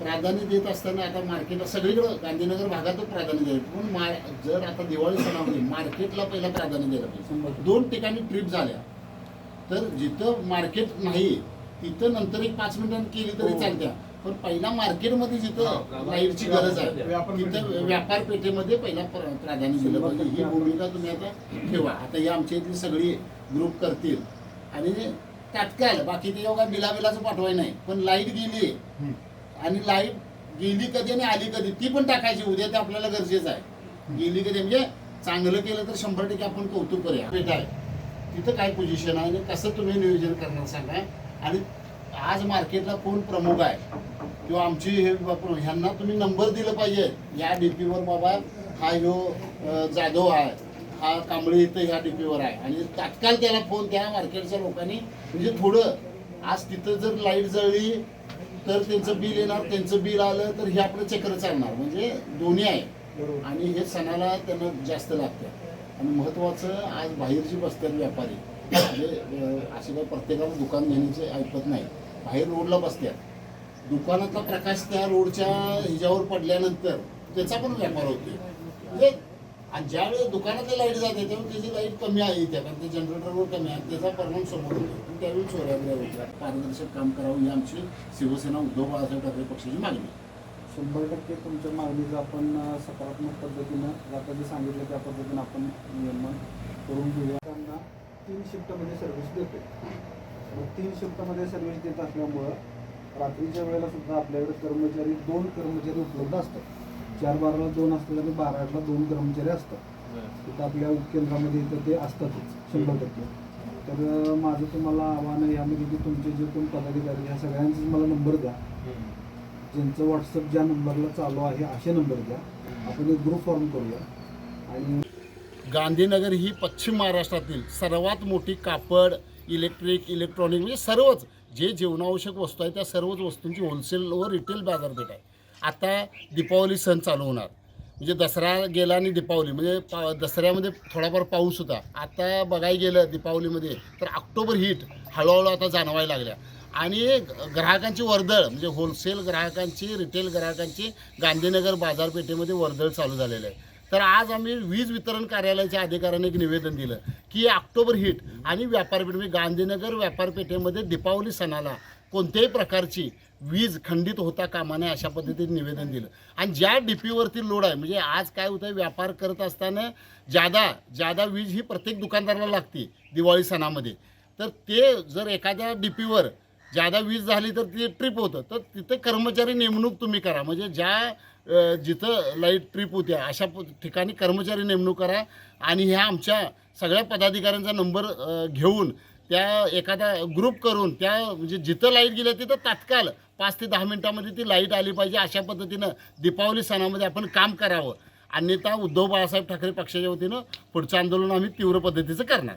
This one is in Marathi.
प्राधान्य देत असताना आता मार्केटला सगळीकडं गांधीनगर भागातच प्राधान्य द्यायला पण मा जर आता दिवाळी सणामध्ये मार्केटला पहिला प्राधान्य द्यायला पाहिजे. दोन ठिकाणी ट्रिप झाल्या. तर जिथं मार्केट नाही तिथं नंतर एक पाच मिनिटांनी केली तरी चालत्या. पण पहिला मार्केटमध्ये जिथं लाईटची गरज आहे तिथं व्यापार पेठेमध्ये पहिला प्र- प्राधान्य दिलं पाहिजे. ही भूमिका तुम्ही आता ठेवा. आता ही आमच्या इथली सगळी ग्रुप करतील. आणि तात्काळ बाकी ते योगा बिला बिलाचं पाठवाय नाही. पण लाइट गेली. आणि लाइट गेली कधी आणि आली कधी ती पण टाकायची. उद्या ते आपल्याला गरजेचं आहे. गेली कधी म्हणजे चांगलं केलं तर शंभर टक्के आपण कौतुक करूया. भेट आहे. तिथं काय पोझिशन आहे आणि कसं तुम्ही नियोजन करणार सांगा? आणि आज मार्केटला कोण प्रमुख आहे? किंवा आमची हे ह्यांना तुम्ही नंबर दिलं पाहिजे. या डीपीवर बाबा हा ह्यो जाधव आहे. हा कांबळी इथं ह्या डीपीवर आहे. आणि तात्काळ त्याला फोन त्या मार्केटच्या लोकांनी म्हणजे थोडं आज तिथं जर लाइट जळली तर त्यांचं बिल येणार त्यांचं बिल आलं तर हे आपलं चक्र चालणार. म्हणजे दोन्ही आहे. आणि हे सणाला त्यांना जास्त लागतं. आणि महत्त्वाचं आज बाहेरची बसतात व्यापारी. म्हणजे असे काय प्रत्येकाला दुकान घेण्याचे ऐकत नाही. बाहेर रोडला बसतात. दुकानातला प्रकाश त्या रोडच्या ह्याच्यावर पडल्यानंतर त्याचा पण व्यापार होतो म्हणजे आणि ज्यावेळेस दुकानातली लाइट जाते तेव्हा त्याची लाइट कमी आहे इथे. कारण ते जनरेटरवर कमी आहे. त्याचा परिणाम समोर होतो त्यावेळी चोऱ्या बिऱ्या पारदर्शक काम करावं ही आमची शिवसेना उद्धव बाळासाहेब ठाकरे पक्षाची मागणी. शंभर टक्के तुमच्या मागणीचं आपण सकारात्मक पद्धतीनं आता जे सांगितलं त्या पद्धतीनं आपण नियमन करून घेऊया. त्यांना तीन शिफ्टमध्ये सर्व्हिस देतो मग तीन शिफ्टमध्ये सर्व्हिस देत असल्यामुळं रात्रीच्या वेळेला सुद्धा आपल्याकडे कर्मचारी दोन कर्मचारी उपलब्ध असतात. चार बाराला दोन असतात आणि बारा आठला दोन कर्मचारी असतात तिथं आपल्या उपकेंद्रामध्ये इथं ते असतातच शंभर टक्के. तर माझं तुम्हाला आव्हान आहे यामध्ये की तुमचे जे कोण पदाधिकारी ह्या सगळ्यांचेच मला नंबर द्या. ज्यांचं व्हॉट्सअप ज्या नंबरला चालू आहे असे नंबर द्या. आपण एक ग्रुप फॉर्म करूया. आणि गांधीनगर ही पश्चिम महाराष्ट्रातील सर्वात मोठी कापड इलेक्ट्रिक इलेक्ट्रॉनिक म्हणजे सर्वच जे जीवनावश्यक वस्तू आहेत त्या सर्वच वस्तूंची होलसेल व रिटेल बाजारपेठ आहे. आता दीपावली सण चालू होणार. म्हणजे दसरा गेला आणि दीपावली म्हणजे पा दसऱ्यामध्ये थोडाफार पाऊस होता. आता बघायला गेलं दीपावलीमध्ये तर ऑक्टोबर हीट हळूहळू आता जाणवायला लागल्या. आणि ग्राहकांची वर्दळ म्हणजे होलसेल ग्राहकांची रिटेल ग्राहकांची गांधीनगर बाजारपेठेमध्ये वर्दळ चालू झालेलं आहे. तर आज आम्ही वीज वितरण कार्यालयाच्या अधिकाऱ्यांनी एक निवेदन दिलं की ऑक्टोबर हिट आणि व्यापारपेठ म्हणजे गांधीनगर व्यापारपेठेमध्ये दीपावली सणाला कोणत्याही प्रकारची वीज खंडित होता कामा नये अशा पद्धतीने निवेदन दिलं. आणि ज्या डीपीवरती लोड आहे म्हणजे आज काय होतं व्यापार करत असताना जादा जादा वीज ही प्रत्येक दुकानदाराला लागते दिवाळी सणामध्ये. तर ते जर एखाद्या डीपीवर जादा वीज झाली तर ते ट्रिप होतं. तर तिथे कर्मचारी नेमणूक तुम्ही करा. म्हणजे ज्या जिथं लाइट ट्रिप होत्या अशा प- ठिकाणी कर्मचारी नेमणूक करा. आणि ह्या आमच्या सगळ्या पदाधिकाऱ्यांचा नंबर घेऊन त्या एखादा ग्रुप करून त्या म्हणजे जिथं लाइट गेलं तिथं तात्काळ पाच ते दहा मिनिटामध्ये ती लाइट आली पाहिजे अशा पद्धतीनं दीपावली सणामध्ये आपण काम करावं. अन्यथा उद्धव बाळासाहेब ठाकरे पक्षाच्या वतीनं पुढचं आंदोलन आम्ही तीव्र पद्धतीचं करणार.